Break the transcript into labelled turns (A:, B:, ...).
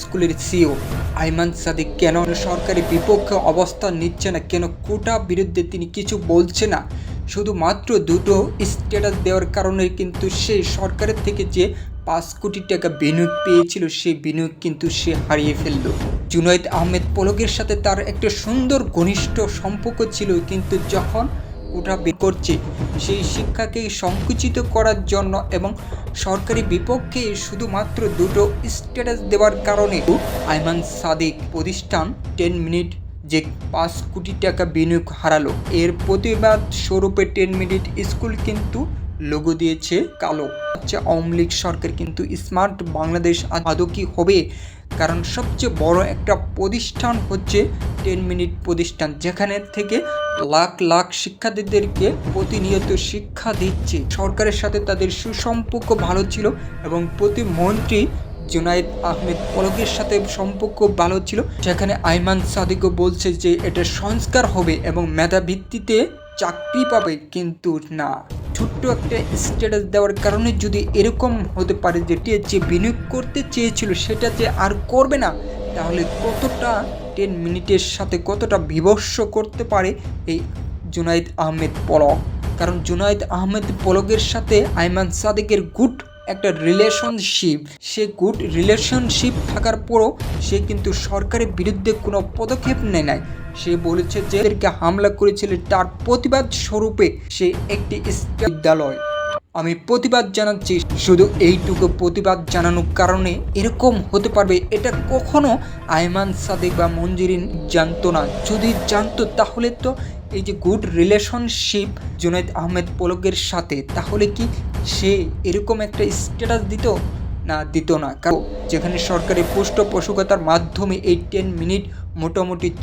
A: স্কুলের সিও আইমান সাদিক, কেন সরকারি বিপক্ষে অবস্থান নিচ্ছে না? কেন কোটা বিরুদ্ধে তিনি কিছু বলছে না? শুধুমাত্র দুটো স্ট্যাটাস দেওয়ার কারণে কিন্তু সে সরকারের থেকে যে পাঁচ কোটি টাকা বিনিয়োগ পেয়েছিল, সেই বিনিয়োগ কিন্তু সে হারিয়ে ফেলল। জুনাইদ আহমেদ পলকের সাথে তার একটা সুন্দর ঘনিষ্ঠ সম্পর্ক ছিল, কিন্তু যখন বের করছে। সেই শিক্ষাকে সংকুচিত করার জন্য এবং সরকারি বিপক্ষে শুধুমাত্র দুটো স্ট্যাটাস দেওয়ার কারণে আইমান সাদিক প্রতিষ্ঠান টেন মিনিট যে পাঁচ কোটি টাকা বিনিয়োগ হারালো, এর প্রতিবাদ স্বরূপে টেন মিনিট স্কুল কিন্তু লোগো দিয়েছে কালো। হচ্ছে আওয়ামী লীগ সরকার কিন্তু স্মার্ট বাংলাদেশ আদৌ কি হবে, কারণ সবচেয়ে বড় একটা প্রতিষ্ঠান হচ্ছে টেন মিনিট প্রতিষ্ঠান, যেখানে থেকে লাখ লাখ শিক্ষার্থীদেরকে প্রতিনিয়ত শিক্ষা দিচ্ছে। সরকারের সাথে তাদের সুসম্পর্ক ভালো ছিল এবং প্রতিমন্ত্রী জুনাইদ আহমেদ পলকের সাথে সম্পর্ক ভালো ছিল সেখানে আইমান সাদিকও বলছে যে এটা সংস্কার হবে এবং মেধা ভিত্তিতে চাকরি পাবে কিন্তু না। ছোট্ট একটা স্ট্যাটাস দেওয়ার কারণে যদি এরকম হতে পারে যেটি যে বিনিয়োগ করতে চেয়েছিল, সেটা যে আর করবে না, তাহলে কতটা টেন মিনিটের সাথে কতটা বিভৎস করতে পারে এই জুনাইদ আহমেদ পলক? কারণ জুনাইদ আহমেদ পলকের সাথে আইমান সাদেকের গুড একটা রিলেশনশিপ সে গুড রিলেশনশিপ থাকার পরও সে কিন্তু সরকারের বিরুদ্ধে কোনো পদক্ষেপ নেয় নাই। সে বলেছে যে হামলা করেছিল তার প্রতিবাদ স্বরূপে সে একটি বিদ্যালয়। আমি প্রতিবাদ জানাচ্ছি শুধু এইটুকু প্রতিবাদ জানানোর কারণে এরকম হতে পারবে, এটা কখনো আয়মান সাদেক বা মঞ্জুরিন জানতো না। যদি জানতো, তাহলে তো এই যে গুড রিলেশনশিপ জুনাইদ আহমেদ পলকের সাথে, তাহলে কি সে এরকম একটা স্ট্যাটাস দিত? না দিত না। কারণ যেখানে সরকারি পৃষ্ঠপোষকতার মাধ্যমে এই টেন মিনিট মোটামুটি